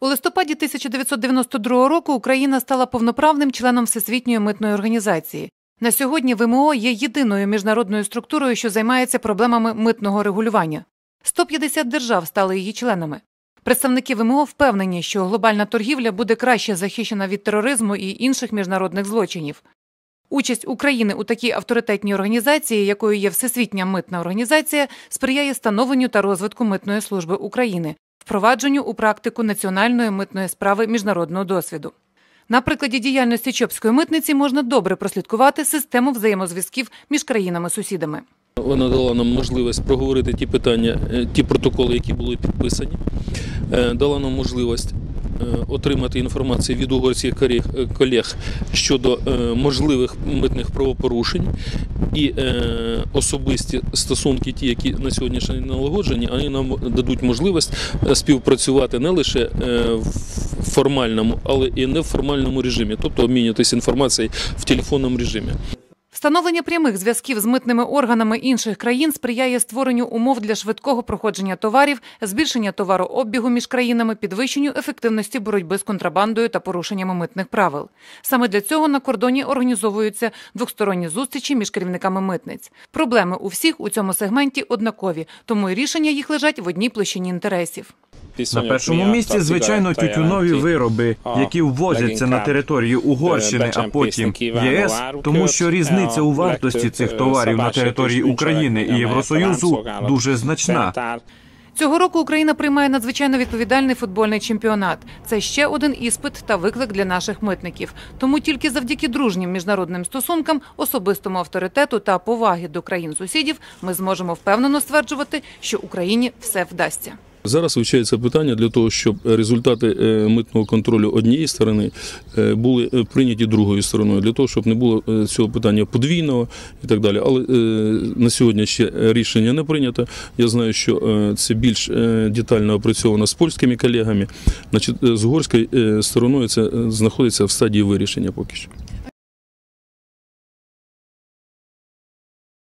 У листопаді 1992 року Україна стала повноправним членом Всесвітньої митної організації. На сьогодні ВМО є єдиною міжнародною структурою, що займається проблемами митного регулювання. 150 держав стали її членами. Представники ВМО впевнені, що глобальна торгівля буде краще захищена від тероризму і інших міжнародних злочинів. Участь України у такій авторитетній організації, якою є Всесвітня митна організація, сприяє становленню та розвитку митної служби України, впровадженню у практику національної митної справи міжнародного досвіду. На прикладі діяльності Чопської митниці можна добре прослідкувати систему взаємозв'язків між країнами-сусідами. Вона дала нам можливість проговорити ті питання, е, ті протоколи, які були підписані, Е, дала нам можливість отримати інформацію від угорських колег- е, щодо е, можливих митних правопорушень і е, особисті стосунки, ті, які на сьогоднішній налагоджені, вони нам дадуть можливість е, співпрацювати не лише е, в формальному, але і неформальному режимі, тобто обмінюватися інформацією в телефонному режимі. Встановлення прямих зв'язків з митними органами інших країн сприяє створенню умов для швидкого проходження товарів, збільшення товарообігу між країнами, підвищенню ефективності боротьби з контрабандою та порушеннями митних правил. Саме для цього на кордоні організовуються двосторонні зустрічі між керівниками митниць. Проблеми у всіх у цьому сегменті однакові, тому і рішення їх лежать в одній площині інтересів. На першому місці, звичайно, тютюнові вироби, які ввозяться на територію Угорщини, а потім ЄС, тому що різниця у вартості цих товарів на території України і Євросоюзу дуже значна. Цього року Україна приймає надзвичайно відповідальний футбольний чемпіонат. Це ще один іспит та виклик для наших митників. Тому тільки завдяки дружнім міжнародним стосункам, особистому авторитету та поваги до країн сусідів ми зможемо впевнено стверджувати, що Україні все вдасться. Зараз вивчається питання для того, щоб результати е, митного контролю однієї сторони е, були е, прийняті другою стороною, для того, щоб не було цього питання подвійного і так далі. Але на сьогодні ще рішення не прийнято. Я знаю, що це більш детально опрацьовано з польськими колегами. Значить, з угорською стороною це знаходиться в стадії вирішення поки що.